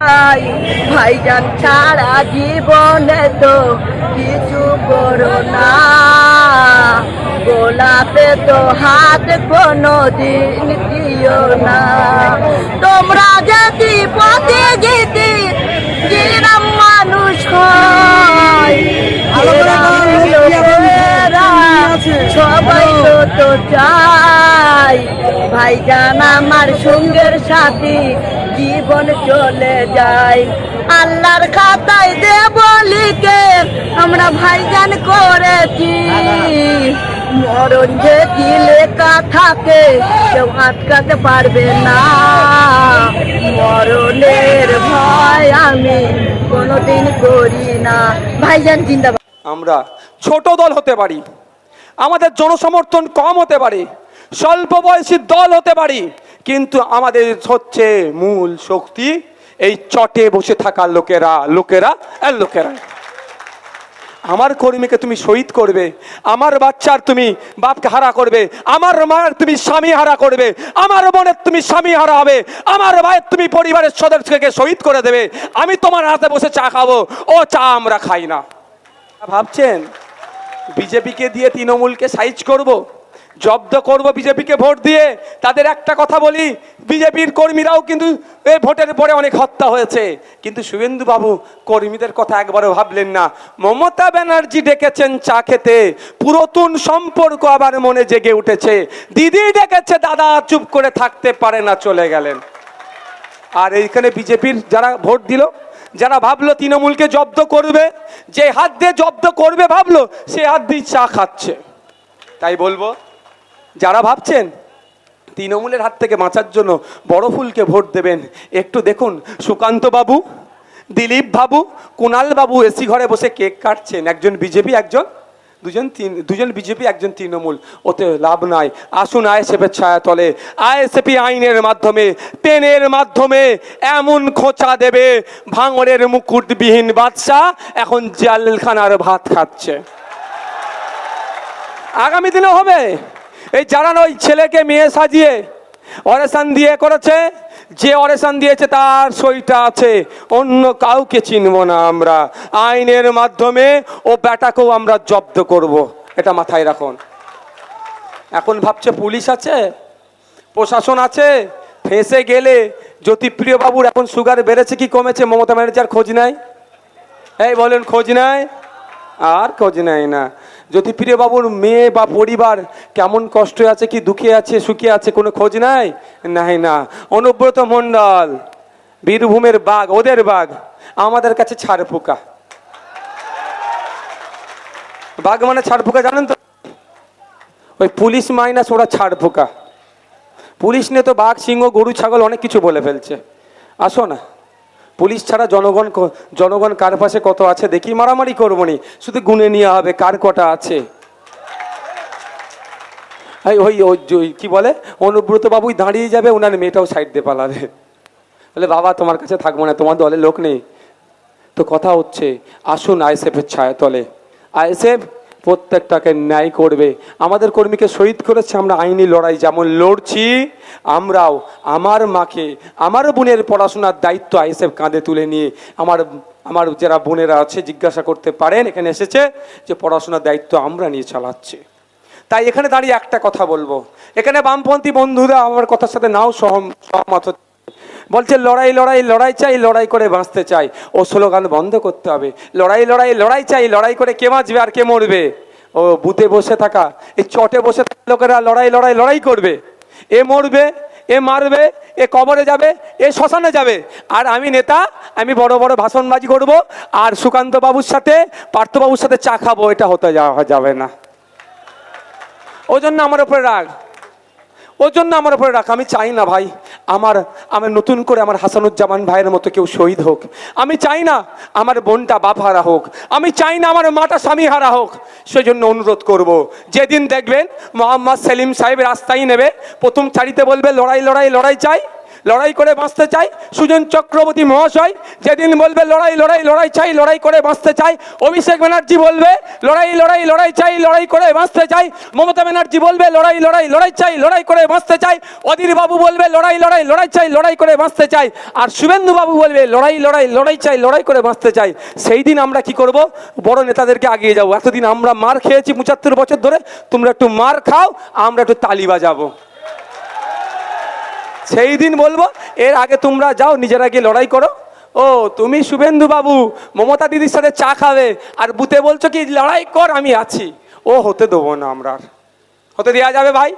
ভাই ভাইজান সারা জীবনে তো কিছু করো না। গোলাপে তো হাত কোনো দিন দিও না। তোমরা যদি পথে যেতে গ্রাম মানুষ সবাই তো তো চাই ভাইজান আমার সঙ্গের সাথী জীবন চলে যায়। আল্লাহর খাতায় দেব লিখে আমরা ভাইজান করেছি। মরণ যে লেখা থাকে কেউ আটকাতে পারবে না। মরণের ভয় আমি কোনোদিন করি না। ভাইজান জিন্দাবাদ। আমরা ছোট দল হতে পারি। আমাদের জনসমর্থন কম হতে পারে। স্বল্প বয়সী দল হতে পারি। কিন্তু আমাদের হচ্ছে মূল শক্তি এই চটে বসে থাকা লোকেরা লোকেরা আর লোকেরা। আমার কর্মীকে তুমি শহীদ করবে, আমার বাচ্চার তুমি বাপকে হারা করবে, আমার মায়ের তুমি স্বামী হারা করবে, আমার বোনের তুমি স্বামী হারা হবে, আমার ভাইয়ের তুমি পরিবারের সদস্যকে শহীদ করে দেবে, আমি তোমার হাতে বসে চা খাব, ও চা আমরা খাই না। ভাবছেন, বিজেপিকে দিয়ে তৃণমূলকে সাইজ করব? জব্দ করব বিজেপিকে ভোট দিয়ে। তাদের একটা কথা বলি, বিজেপির কর্মীরাও কিন্তু এই ভোটের পরে অনেক হত্যা হয়েছে। কিন্তু শুভেন্দু বাবু কর্মীদের কথা একবারও ভাবলেন না। মমতা ব্যানার্জি ডেকেছেন চা খেতে, পুরাতন সম্পর্ক আবার মনে জেগে উঠেছে। দিদি ডেকেছে, দাদা চুপ করে থাকতে পারে না, চলে গেলেন। আর এইখানে বিজেপির যারা ভোট দিল, যারা ভাবলো তৃণমূলকে জব্দ করবে, যে হাত দিয়ে জব্দ করবে ভাবলো, সে হাত দিয়ে চা খাচ্ছে। তাই বলব যারা ভাবছেন তৃণমূলের হাত থেকে বাঁচার জন্য বড় ফুলকে ভোট দেবেন, একটু দেখুন, সুকান্ত বাবু, দিলীপ বাবু কুণাল বাবু এসি ঘরে বসে কেক কাটছেন। একজন বিজেপি, একজন, দুজন তিন, দুজন বিজেপি, একজন তৃণমূল। ওতে লাভ নাই। আসুন আইএসএফের ছায়া তলে আইএসএফি আইনের মাধ্যমে, পেনের মাধ্যমে এমন খোঁচা দেবে। ভাঙরের মুকুটবিহীন বাদশা এখন জালখানার ভাত খাচ্ছে। আগামী দিনে হবে। এই যারা ওই ছেলেকে, মেয়ে সাজিয়ে অরেশন দিয়ে করেছে। যে অরেশন দিয়েছে তার সইটা আছে। অন্য কাউকে চিনব না আমরা। আইনের মাধ্যমে ও ব্যাটাকেও আমরা জব্দ করব। এটা মাথায় রাখুন। এখন ভাবছে পুলিশ আছে, প্রশাসন আছে, ফেঁসে গেলে জ্যোতিপ্রিয় বাবুর এখন সুগার বেড়েছে কি কমেছে? মমতা ব্যানার্জির খোঁজ নাই? এই বলেন খোঁজ নাই? আর খোঁজ নেয় না। জ্যোতিপ্রিয় বাবুর মেয়ে বা পরিবার কেমন কষ্ট আছে, কি দুঃখে আছে, সুখে আছে, কোনো খোঁজ নাই? নাই না। অনুব্রত মণ্ডল, বীরভূমের বাঘ, ওদের বাঘ, আমাদের কাছে ছাড় পোকা। বাঘ মানে ছাড় পোকা, জানেন তো? ওই পুলিশ মাইনাস ওরা ছাড় পোকা। পুলিশ নিয়ে তো বাঘ, সিংহ, গরু, ছাগল অনেক কিছু বলে ফেলছে। আসো না। পুলিশ ছাড়া জনগণ জনগণ কার পাশে কত আছে? দেখি মারামারি করব নি। শুধু গুনে নিয়ে হবে, কার কটা আছে? ওই ওই কি বলে? অনুব্রত বাবুই দাঁড়িয়ে যাবে ওনার মেয়েটাও সাইড দিয়ে পালাবে। বলে, বাবা, তোমার কাছে থাকব না, তোমার দলে লোক নেই। তো কথা হচ্ছে, আসুন আইএসএফের ছায়া তলে আইএসএফ প্রত্যেকটাকে ন্যায় করবে। আমাদের কর্মীকে শহীদ করেছে আমরা আইনি লড়াই, যেমন লড়ছি, আমরাও, আমার মাকে, আমার বোনের পড়াশোনার দায়িত্ব আইএসএফ কাঁধে তুলে নিয়ে আমার আমার যারা বোনেরা আছে জিজ্ঞাসা করতে পারেন, এখানে এসেছে যে পড়াশোনার দায়িত্ব আমরা নিয়ে চালাচ্ছি। তাই এখানে দাঁড়িয়ে একটা কথা বলব। এখানে বামপন্থী বন্ধুরা আমার কথার সাথে নাও সহমত। বলছে, লড়াই লড়াই লড়াই চাই, লড়াই করে বাঁচতে চাই। ও স্লোগান বন্ধ করতে হবে। লড়াই লড়াই লড়াই চাই, লড়াই করে কে বাঁচবে আর কে মরবে? ও বুথে বসে থাকা, এই চটে বসে থাকা লোকেরা লড়াই লড়াই লড়াই করবে। এ মরবে, এ মারবে, এ কবরে যাবে, এ শ্মশানে যাবে। আর আমি নেতা, আমি বড় বড় ভাষণবাজি করব আর সুকান্ত বাবুর সাথে পার্থবাবুর সাথে চা খাব, এটা হতে যাওয়া যাবে না। ওই জন্য আমার উপরে রাগ। ওর জন্য আমার উপরে রাখ আমি চাই না ভাই। আমার আমার নতুন করে আমার হাসানুজ্জামান ভাইয়ের মতো কেউ শহীদ হোক। আমি চাই না আমার বোনটা বাপ হারা হোক। আমি চাই না আমার মাটা স্বামী হারা হোক। সেই জন্য অনুরোধ করব, যেদিন দেখবেন মোহাম্মদ সেলিম সাহেব রাস্তায় নেবে, প্রথম চারিতে বলবে, লড়াই লড়াই লড়াই চাই। লড়াই করে বাঁচতে চাই। সুজন চক্রবর্তী মহাশয় যেদিন বলবে, লড়াই লড়াই লড়াই চাই, লড়াই করে বাঁচতে চাই। অভিষেক ব্যানার্জি বলবে, লড়াই লড়াই লড়াই চাই, লড়াই করে বাঁচতে চাই। মমতা ব্যানার্জি বলবে, লড়াই লড়াই লড়াই চাই, লড়াই করে বাঁচতে চাই। অধীর বাবু বলবে, লড়াই লড়াই লড়াই চাই, লড়াই করে বাঁচতে চাই। আর শুভেন্দু বাবু বলবে, লড়াই লড়াই লড়াই চাই, লড়াই করে বাঁচতে চাই। সেই দিন আমরা কি করব? বড় নেতাদেরকে আগিয়ে যাব। এতদিন আমরা মার খেয়েছি পঁচাত্তর বছর ধরে। তোমরা একটু মার খাও, আমরা একটু তালি বাজাবো। সেই দিন বলব, এর আগে তোমরা যাও, নিজেরা গিয়ে লড়াই করো। ও, তুমি শুভেন্দু বাবু মমতা দিদির সাথে চা খাবে, আর বুতে বলছো কি, লড়াই কর, আমি আছি। ও, হতে দেবো না আমরা। হতে দেওয়া যাবে ভাই।